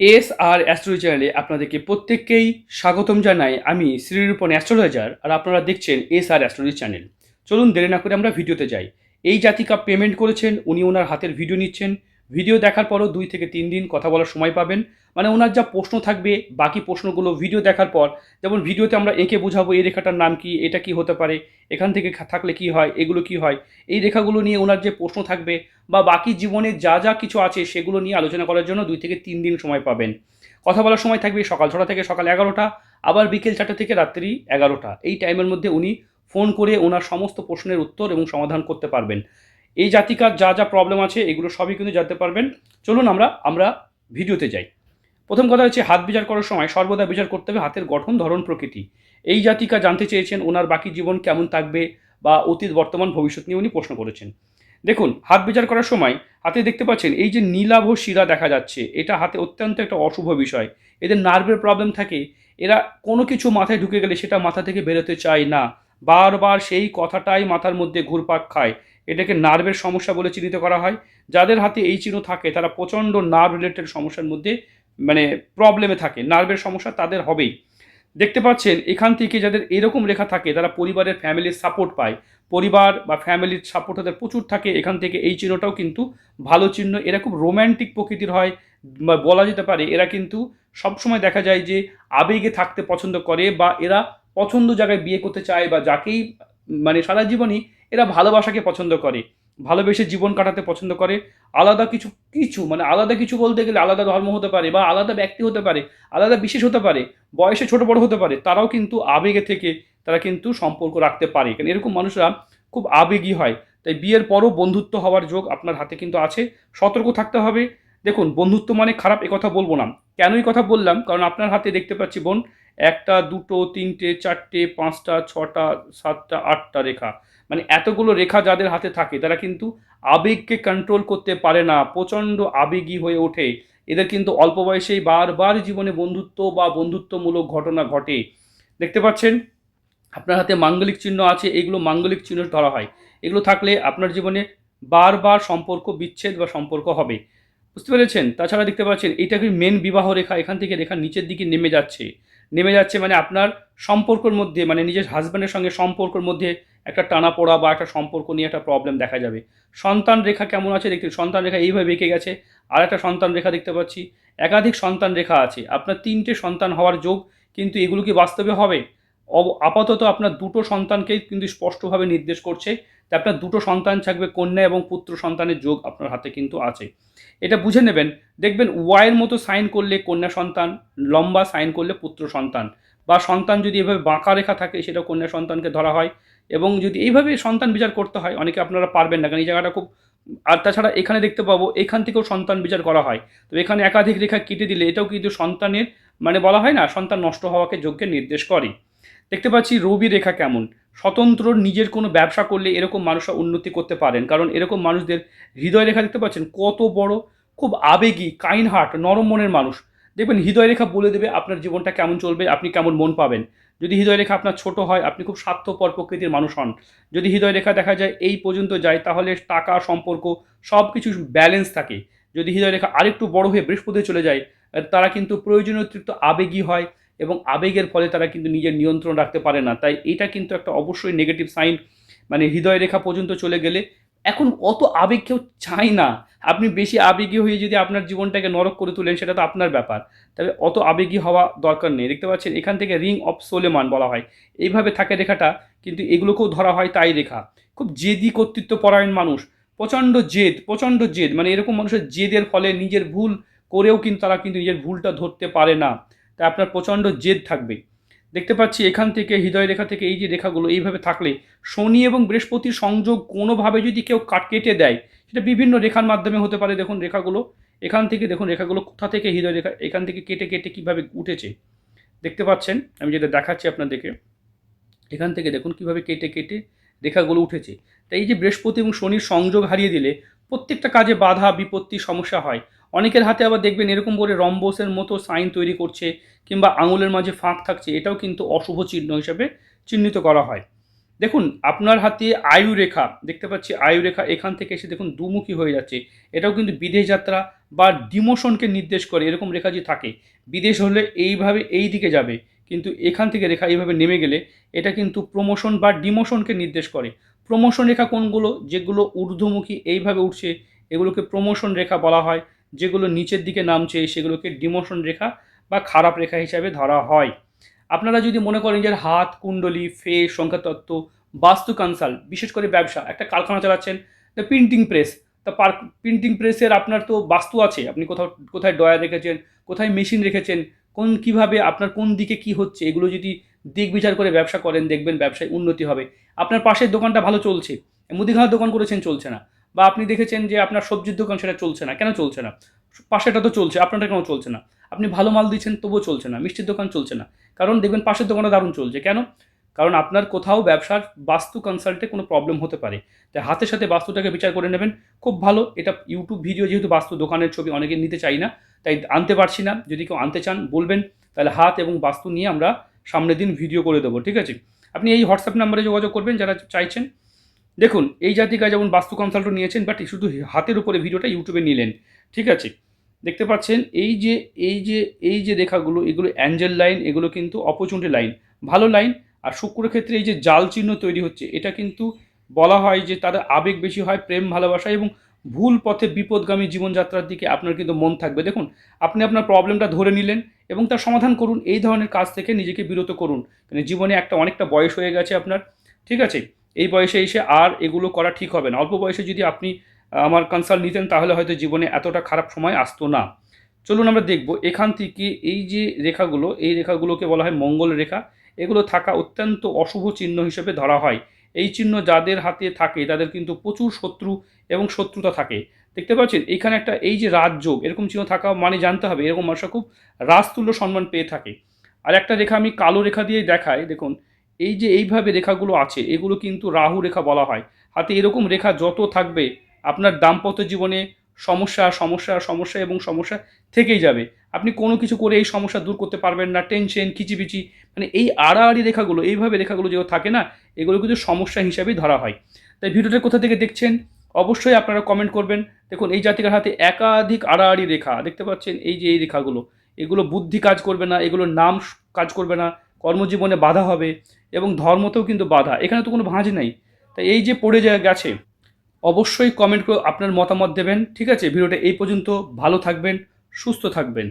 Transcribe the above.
S আর astrology চ্যানেলে আপনাদেরকে প্রত্যেককেই স্বাগতম জানাই। আমি শ্রীরূপন অ্যাস্ট্রোলজার আর আপনারা দেখছেন এস আর অ্যাস্ট্রোলজি চ্যানেল চলুন দেরি না করে আমরা ভিডিওতে যাই। এই জাতিকা পেমেন্ট করেছেন, উনি ওনার হাতের ভিডিও নিচ্ছেন। ভিডিও দেখার পরও দুই থেকে তিন দিন কথা বলার সময় পাবেন। মানে ওনার যা প্রশ্ন থাকবে, বাকি প্রশ্নগুলো ভিডিও দেখার পর, যেমন ভিডিওতে আমরা এঁকে বোঝাবো এই রেখাটার নাম কি, এটা কি হতে পারে, এখান থেকে থাকলে কি হয়, এগুলো কি হয়, এই রেখাগুলো নিয়ে ওনার যে প্রশ্ন থাকবে বা বাকি জীবনে যা যা কিছু আছে সেগুলো নিয়ে আলোচনা করার জন্য দুই থেকে তিন দিন সময় পাবেন। কথা বলার সময় থাকবে সকাল ছটা থেকে সকাল এগারোটা, আবার বিকেল চারটে থেকে রাত্রি এগারোটা। এই টাইমের মধ্যে উনি ফোন করে ওনার সমস্ত প্রশ্নের উত্তর এবং সমাধান করতে পারবেন। এই জাতিকার যা যা প্রবলেম আছে, এগুলো সবই কিন্তু জানতে পারবেন। চলুন আমরা আমরা ভিডিওতে যাই। প্রথম কথা হচ্ছে, হাত বিচার করার সময় সর্বদা বিচার করতে হবে হাতের গঠন, ধরন, প্রকৃতি। এই জাতিকা জানতে চেয়েছেন, ওনার বাকি জীবন কেমন থাকবে বা অতীত, বর্তমান, ভবিষ্যৎ নিয়ে উনি প্রশ্ন করেছেন। দেখুন, হাত বিচার করার সময় হাতে দেখতে পাচ্ছেন, এই যে নীলাভ শিরা দেখা যাচ্ছে, এটা হাতে অত্যন্ত একটা অশুভ বিষয়। এদের নার্ভের প্রবলেম থাকে, এরা কোনো কিছু মাথায় ঢুকে গেলে সেটা মাথা থেকে বেরোতে চায় না। বারবার সেই কথাটাই মাথার মধ্যে ঘুরপাক খায়। এটাকে নার্ভের সমস্যা বলে চিহ্নিত করা হয়। যাদের হাতে এই চিহ্ন থাকে, তারা প্রচণ্ড নার্ভ রিলেটেড সমস্যার মধ্যে মানে প্রবলেমে থাকে। নার্ভের সমস্যা তাদের হবেই। দেখতে পাচ্ছেন, এখান থেকে যাদের এরকম রেখা থাকে, তারা পরিবারের ফ্যামিলির সাপোর্ট পায়। পরিবার বা ফ্যামিলির সাপোর্ট তাদের প্রচুর থাকে। এখান থেকে এই চিহ্নটাও কিন্তু ভালো চিহ্ন। এরা খুব রোম্যান্টিক প্রকৃতির হয়, বা বলা যেতে পারে, এরা কিন্তু সবসময় দেখা যায় যে আবেগে থাকতে পছন্দ করে বা এরা পছন্দ জায়গায় বিয়ে করতে চায় বা যাকেই মানে সারা জীবনই এরা ভালোবাসাকে পছন্দ করে, ভালোবেসে জীবন কাটাতে পছন্দ করে। আলাদা কিছু কিছু মানে আলাদা কিছু বলতে গেলে আলাদা ধর্ম হতে পারে বা আলাদা ব্যক্তি হতে পারে, আলাদা বিশেষ হতে পারে, বয়সে ছোট বড় হতে পারে, তারাও কিন্তু আবেগে থেকে তারা কিন্তু সম্পর্ক রাখতে পারে। কারণ এরকম মানুষরা খুব আবেগী হয়। তাই বিয়ের পরও বন্ধুত্ব হওয়ার যোগ আপনার হাতে কিন্তু আছে, সতর্ক থাকতে হবে। দেখুন, বন্ধুত্ব মানে খারাপ কথা বলব না। কেনই কথা বললাম? কারণ আপনার হাতে দেখতে পাচ্ছি বোন, একটা, দুটো, তিনটে, চারটে, পাঁচটা, ছটা, সাতটা, আটটা রেখা। মানে এতগুলো রেখা যাদের হাতে থাকে, তারা কিন্তু আবেগকে কন্ট্রোল করতে পারে না, প্রচণ্ড আবেগী হয়ে ওঠে। এদের কিন্তু অল্প বয়সেই বারবার জীবনে বন্ধুত্ব বা বন্ধুত্বমূলক ঘটনা ঘটে। দেখতে পাচ্ছেন, আপনার হাতে মাঙ্গলিক চিহ্ন আছে, এগুলো মাঙ্গলিক চিহ্ন ধরা হয়। এগুলো থাকলে আপনার জীবনে বারবার সম্পর্ক বিচ্ছেদ বা সম্পর্ক হবে। বুঝতে পেরেছেন? তাছাড়া দেখতে পাচ্ছেন, এটা কি মেন বিবাহ রেখা? এখান থেকে রেখা নিচের দিকে নেমে যাচ্ছে। নেমে যাচ্ছে মানে আপনার সম্পর্কের মধ্যে মানে নিজের হাজব্যান্ডের সঙ্গে সম্পর্কের মধ্যে একটা টানা পড়া বা একটা সম্পর্ক নিয়ে একটা প্রবলেম দেখা যাবে। সন্তান রেখা কেমন আছে দেখতে, সন্তান রেখা এইভাবে বেঁকে গেছে আর একটা সন্তান রেখা দেখতে পাচ্ছি, একাধিক সন্তান রেখা আছে। আপনার তিনটে সন্তান হওয়ার যোগ কিন্তু এগুলো কি বাস্তবে হবে? আপাতত আপনার দুটো সন্তানকেই কিন্তু স্পষ্টভাবে নির্দেশ করছে যে আপনার দুটো সন্তান থাকবে, কন্যা এবং পুত্র সন্তানের যোগ আপনার হাতে কিন্তু আছে। এটা বুঝে নেবেন, দেখবেন ওয়াইয়ের মতো সাইন করলে কন্যা সন্তান, লম্বা সাইন করলে পুত্র সন্তান। বা সন্তান যদি এভাবে বাঁকা রেখা থাকে, সেটা কন্যা সন্তানকে ধরা হয়। এবং যদি এইভাবে সন্তান বিচার করতে হয়, অনেকে আপনারা পারবেন না, কারণ এই জায়গাটা খুব আর তাছাড়া এখানে দেখতে পাবো, এখান থেকেও সন্তান বিচার করা হয়। তো এখানে একাধিক রেখা কেটে দিলে এটাও কিন্তু সন্তানের মানে বলা হয় না, সন্তান নষ্ট হওয়াকে যোগ্যের নির্দেশ করে দেখতে পাচ্ছি রবি রেখা কেমন? স্বতন্ত্র নিজের কোনো ব্যবসা করলে এরকম মানুষরা উন্নতি করতে পারেন। কারণ এরকম মানুষদের হৃদয় রেখা দেখতে পাচ্ছেন, কত বড়, খুব আবেগী কাইন হার্ট নরম মনের মানুষ। দেখবেন হৃদয় রেখা বলে দেবে আপনার জীবনটা কেমন চলবে, আপনি কেমন মন পাবেন। যদি হৃদয় রেখা আপনার ছোট হয়, আপনি খুব স্বার্থপর প্রকৃতির মানুষ হন। যদি হৃদয় রেখা দেখা যায় এই পর্যন্ত যায়, তাহলে টাকা, সম্পর্ক সব কিছু ব্যালেন্স থাকে। যদি হৃদয় রেখা আরেকটু বড় হয়ে বৃহস্পতি চলে যায়, তারা কিন্তু প্রয়োজনীয় অতিরিক্ত আবেগী হয় এবং আবেগের ফলে তারা কিন্তু নিজের নিয়ন্ত্রণ রাখতে পারে না। তাই এটা কিন্তু একটা অবশ্যই নেগেটিভ সাইন মানে হৃদয় রেখা পর্যন্ত চলে গেলে এখন অত আবেগ কেউ চায় না। আপনি বেশি আবেগী হয়ে যদি আপনার জীবনটাকে নরক করে তোলেন, সেটা তো আপনার ব্যাপার। তবে অত আবেগী হওয়া দরকার নেই। দেখতে পাচ্ছেন, এখান থেকে রিং অফ সোলেমান বলা হয়। এইভাবে থাকে রেখাটা, কিন্তু এগুলোকেও ধরা হয় তাই রেখা। খুব জেদি কর্তৃত্ব পরায়ণ মানুষ। প্রচণ্ড জেদ প্রচণ্ড জেদ। মানে এরকম মানুষের জেদের ফলে নিজের ভুল করেও কিন্তু তারা কিন্তু নিজের ভুলটা ধরতে পারে না। তাই আপনার প্রচণ্ড জেদ থাকবে। দেখতে পাচ্ছি এখান থেকে হৃদয় রেখা থেকে এই যে রেখাগুলো এইভাবে থাকলে শনি এবং বৃহস্পতির সংযোগ কোনোভাবে যদি কেউ কাট কেটে দেয়, সেটা বিভিন্ন রেখার মাধ্যমে হতে পারে। দেখুন রেখাগুলো, এখান থেকে দেখুন রেখাগুলো কোথা থেকে হৃদয় রেখা এখান থেকে কেটে কেটে কীভাবে উঠেছে। দেখতে পাচ্ছেন? আমি যেটা দেখাচ্ছি আপনাদেরকে, এখান থেকে দেখুন কীভাবে কেটে কেটে রেখাগুলো উঠেছে। তাই এই যে বৃহস্পতি এবং শনির সংযোগ হারিয়ে দিলে প্রত্যেকটা কাজে বাধা, বিপত্তি, সমস্যা হয়। অনেকের হাতে আবার দেখবেন এরকম করে রম্বসের মতো সাইন তৈরি করছে কিংবা আঙুলের মাঝে ফাঁক থাকছে, এটাও কিন্তু অশুভ চিহ্ন হিসাবে চিহ্নিত করা হয়। দেখুন, আপনার হাতে আয়ু রেখা দেখতে পাচ্ছি আয়ু রেখা এখান থেকে এসে দেখুন দুমুখী হয়ে যাচ্ছে। এটাও কিন্তু বিদেশ যাত্রা বা ডিমোশনকে নির্দেশ করে, এরকম রেখা যে থাকে। বিদেশ হলে এইভাবে এই দিকে যাবে, কিন্তু এখান থেকে রেখা এইভাবে নেমে গেলে এটা কিন্তু প্রমোশন বা ডিমোশনকে নির্দেশ করে। প্রমোশন রেখা কোনগুলো? যেগুলো ঊর্ধ্বমুখী এইভাবে উঠছে, এগুলোকে প্রমোশন রেখা বলা হয়। যেগুলো নিচের দিকে নামছে, সেগুলোকে ডিমোশন রেখা বা খারাপ রেখা হিসাবে ধরা হয়। আপনারা যদি মনে করেন যে হাত, কুণ্ডলী ফে সংখ্যাতত্ত্ব, বাস্তু কনসাল্ট বিশেষ করে ব্যবসা, একটা কারখানা চালাচ্ছেন দ্য প্রিন্টিং প্রেস তা পার প্রিন্টিং প্রেসের আপনার তো বাস্তু আছে, আপনি কোথাও, কোথায় ডয়ার রেখেছেন, কোথায় মেশিন রেখেছেন, কোন, কীভাবে, আপনার কোন দিকে কি হচ্ছে, এগুলো যদি দিক বিচার করে ব্যবসা করেন, দেখবেন ব্যবসায় উন্নতি হবে। আপনার পাশের দোকানটা ভালো চলছে, মুদিখানার দোকান করেছেন, চলছে না। বা আপনি দেখেছেন যে আপনার সবজির দোকান সেটা চলছে না। কেন চলছে না? পাশেটা তো চলছে আপনারটা কেন চলছে না। আপনি ভালো মাল দিচ্ছেন, তবুও চলছে না, মিষ্টির দোকান চলছে না। কারণ দেখবেন পাশের দোকানটা দারুণ চলছে। কেন? কারণ আপনার কোথাও ব্যবসার বাস্তু কনসাল্টে কোনো প্রবলেম হতে পারে। তাই হাতের সাথে বাস্তুটাকে বিচার করে নেবেন। খুব ভালো, এটা ইউটিউব ভিডিও যেহেতু বাস্তু দোকানের ছবি অনেকে নিতে চাই না। তাই আনতে পারছি না। যদি কেউ আনতে চান, বলবেন, তাহলে হাত এবং বাস্তু নিয়ে আমরা সামনের দিন ভিডিও করে দেবো, ঠিক আছে? আপনি এই হোয়াটসঅ্যাপ নাম্বারে যোগাযোগ করবেন, যারা চাইছেন। দেখুন, এই জাতিকা যেমন বাস্তু কনসাল্ট নিয়েছেন বাট শুধু হাতের উপরে ভিডিওটা ইউটিউবে নিলেন, ঠিক আছে? দেখতে পাচ্ছেন, এই যে এই যে এই যে রেখাগুলো, এগুলো অ্যাঞ্জেল লাইন, এগুলো কিন্তু অপরচুনিটি লাইন। ভালো লাইন, আর শুক্রের ক্ষেত্রে এই যে জাল চিহ্ন তৈরি হচ্ছে, এটা কিন্তু বলা হয় যে তাদের আবেগ বেশি হয় প্রেম, ভালোবাসা এবং ভুল পথে বিপদগামী জীবনযাত্রার দিকে আপনার কিন্তু মন থাকবে। দেখুন, আপনি আপনার প্রবলেমটা ধরে নিলেন এবং তার সমাধান করুন, এই ধরনের কাজ থেকে নিজেকে বিরত করুন। মানে জীবনে একটা অনেকটা বয়স হয়ে গেছে আপনার, ঠিক আছে? এই বয়সে এসে আর এগুলো করা ঠিক হবে না। অল্প বয়সে যদি আপনি আমার কনসাল্ট নিতেন, তাহলে হয়তো জীবনে এতটা খারাপ সময় আসতো না। চলুন আমরা দেখব, এখান থেকে এই যে রেখাগুলো, এই রেখাগুলোকে বলা হয় মঙ্গল রেখা। এগুলো থাকা অত্যন্ত অশুভ চিহ্ন হিসেবে ধরা হয়। এই চিহ্ন যাদের হাতে থাকে, তাদের কিন্তু প্রচুর শত্রু এবং শত্রুতা থাকে। দেখতে পাচ্ছেন, এখানে একটা এই যে রাজযোগ, এরকম চিহ্ন থাকা মানে জানতে হবে, এরকম মানুষরা খুব রাজতুল্য সম্মান পেয়ে থাকে। আর একটা রেখা আমি কালো রেখা দিয়ে দেখাই, দেখুন। এই যে এইভাবে রেখাগুলো আছে, এগুলো কিন্তু রাহু রেখা বলা হয়। হাতে এরকম রেখা যত থাকবে, আপনার দাম্পত্য জীবনে সমস্যা সমস্যা সমস্যা এবং সমস্যা থেকেই যাবে। আপনি কোনো কিছু করে এই সমস্যা দূর করতে পারবেন না, টেনশন কিচিবিচি মানে এই আড়াআড়ি রেখাগুলো, এইভাবে রেখাগুলো যেগুলো থাকে না, এগুলো কিন্তু সমস্যা হিসাবেই ধরা হয়। তাই ভিডিওটা কোথা থেকে দেখছেন, অবশ্যই আপনারা কমেন্ট করবেন। দেখুন, এই জাতিকার হাতে একাধিক আড়াআড়ি রেখা, দেখতে পাচ্ছেন এই যে এই রেখাগুলো। এগুলো বুদ্ধি কাজ করবে না, এগুলোর নাম কাজ করবে না কর্মজীবনে বাধা হবে এবং ধর্মতেও কিন্তু বাধা। এখানে তো কোনো ভাঁজ নাই। তাই এই যে পড়ে যা গেছে, অবশ্যই কমেন্ট করে আপনার মতামত দেবেন, ঠিক আছে? ভিডিওটা এই পর্যন্ত। ভালো থাকবেন, সুস্থ থাকবেন।